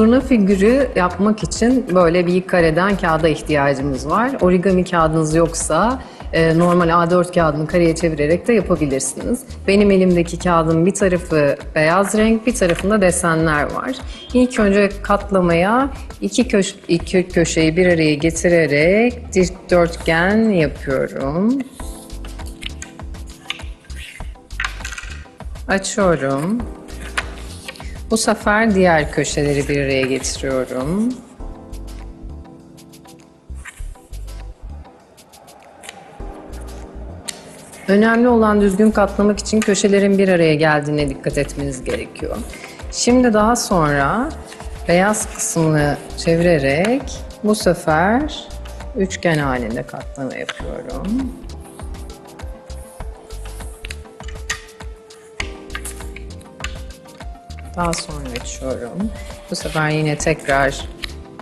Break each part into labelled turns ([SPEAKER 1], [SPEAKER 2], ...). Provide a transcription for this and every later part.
[SPEAKER 1] Turna figürü yapmak için böyle bir kareden kağıda ihtiyacımız var. Origami kağıdınız yoksa e, normal A4 kağıdını kareye çevirerek de yapabilirsiniz. Benim elimdeki kağıdın bir tarafı beyaz renk, bir tarafında desenler var. İlk önce katlamaya iki, köş iki köşeyi bir araya getirerek dikdörtgen yapıyorum. Açıyorum. Bu sefer diğer köşeleri bir araya getiriyorum. Önemli olan düzgün katlamak için köşelerin bir araya geldiğine dikkat etmeniz gerekiyor. Şimdi daha sonra beyaz kısmını çevirerek bu sefer üçgen halinde katlama yapıyorum. Daha sonra açıyorum. Bu sefer yine tekrar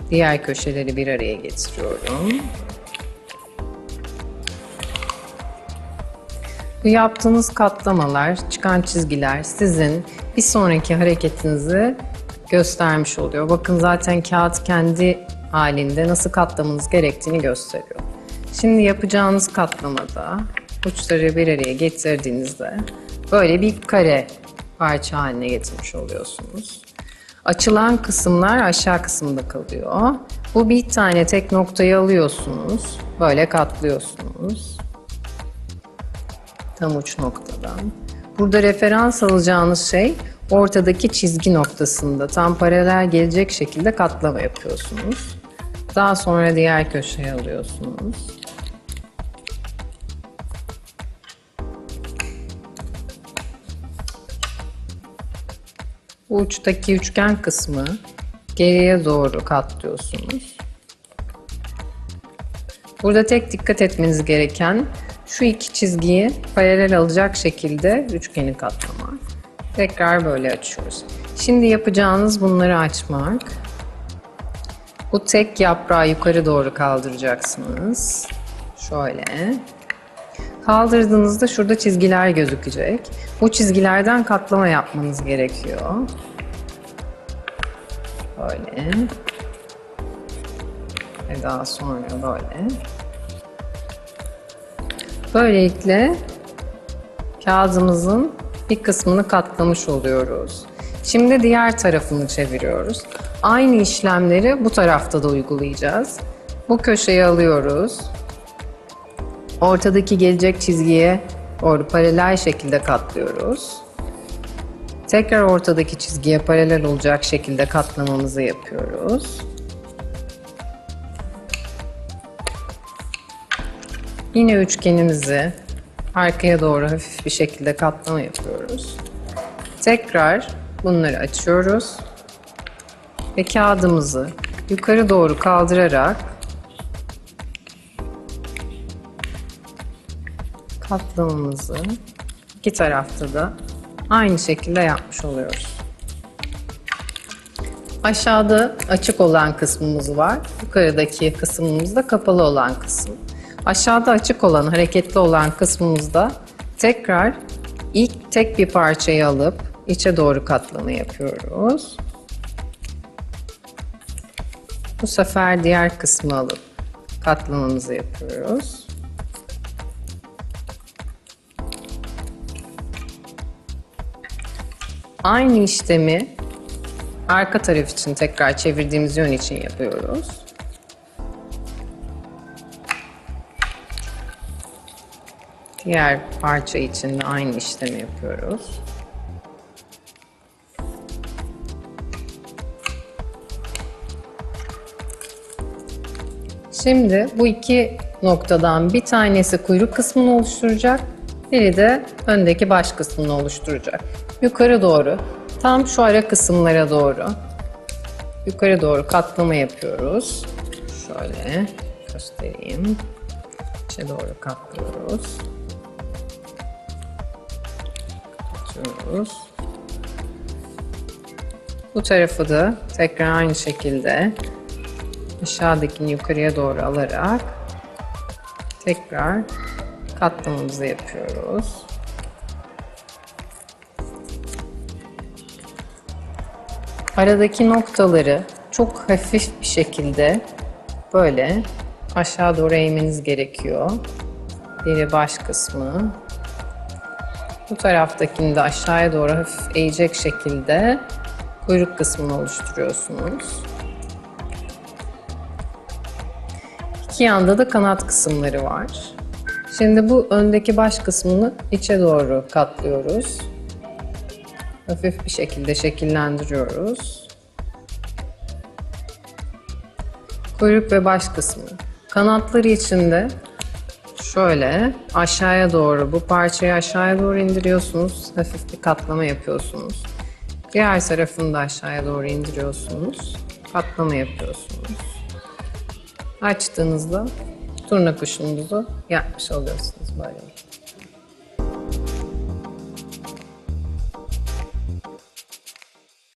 [SPEAKER 1] diğer köşeleri bir araya getiriyorum. Bu yaptığınız katlamalar, çıkan çizgiler sizin bir sonraki hareketinizi göstermiş oluyor. Bakın zaten kağıt kendi halinde nasıl katlamanız gerektiğini gösteriyor. Şimdi yapacağınız katlamada uçları bir araya getirdiğinizde böyle bir kare parça haline getirmiş oluyorsunuz. Açılan kısımlar aşağı kısımda kalıyor. Bu bir tane tek noktayı alıyorsunuz. Böyle katlıyorsunuz. Tam uç noktadan. Burada referans alacağınız şey ortadaki çizgi noktasında tam paralel gelecek şekilde katlama yapıyorsunuz. Daha sonra diğer köşeye alıyorsunuz. Bu uçtaki üçgen kısmı geriye doğru katlıyorsunuz. Burada tek dikkat etmeniz gereken şu iki çizgiyi paralel alacak şekilde üçgeni katlama. Tekrar böyle açıyoruz. Şimdi yapacağınız bunları açmak. Bu tek yaprağı yukarı doğru kaldıracaksınız. Şöyle. Kaldırdığınızda şurada çizgiler gözükecek. Bu çizgilerden katlama yapmanız gerekiyor. Böyle. Ve daha sonra böyle. Böylelikle kağıdımızın bir kısmını katlamış oluyoruz. Şimdi diğer tarafını çeviriyoruz. Aynı işlemleri bu tarafta da uygulayacağız. Bu köşeyi alıyoruz. Ortadaki gelecek çizgiye doğru paralel şekilde katlıyoruz. Tekrar ortadaki çizgiye paralel olacak şekilde katlamamızı yapıyoruz. Yine üçgenimizi arkaya doğru hafif bir şekilde katlama yapıyoruz. Tekrar bunları açıyoruz ve kağıdımızı yukarı doğru kaldırarak katlamamızı iki tarafta da aynı şekilde yapmış oluyoruz. Aşağıda açık olan kısmımız var. Yukarıdaki kısmımız da kapalı olan kısım. Aşağıda açık olan, hareketli olan kısmımızda tekrar ilk tek bir parçayı alıp içe doğru katlama yapıyoruz. Bu sefer diğer kısmı alıp katlamamızı yapıyoruz. Aynı işlemi arka taraf için tekrar çevirdiğimiz yön için yapıyoruz. Diğer parça için de aynı işlemi yapıyoruz. Şimdi bu iki noktadan bir tanesi kuyruk kısmını oluşturacak, biri de öndeki baş kısmını oluşturacak. Yukarı doğru, tam şu ara kısımlara doğru, yukarı doğru katlama yapıyoruz. Şöyle göstereyim. İçe doğru katlıyoruz. Kapatıyoruz. Bu tarafı da tekrar aynı şekilde aşağıdakini yukarıya doğru alarak tekrar katlamamızı yapıyoruz. Aradaki noktaları çok hafif bir şekilde böyle aşağı doğru eğmeniz gerekiyor. Biri baş kısmı. Bu taraftakini de aşağıya doğru hafif eğecek şekilde kuyruk kısmını oluşturuyorsunuz. İki yanda da kanat kısımları var. Şimdi bu öndeki baş kısmını içe doğru katlıyoruz. Hafif bir şekilde şekillendiriyoruz. Kuyruk ve baş kısmı. Kanatları içinde şöyle aşağıya doğru bu parçayı aşağıya doğru indiriyorsunuz. Hafif bir katlama yapıyorsunuz. Diğer tarafını da aşağıya doğru indiriyorsunuz. Katlama yapıyorsunuz. Açtığınızda turna kuşunuzu yapmış oluyorsunuz böyle.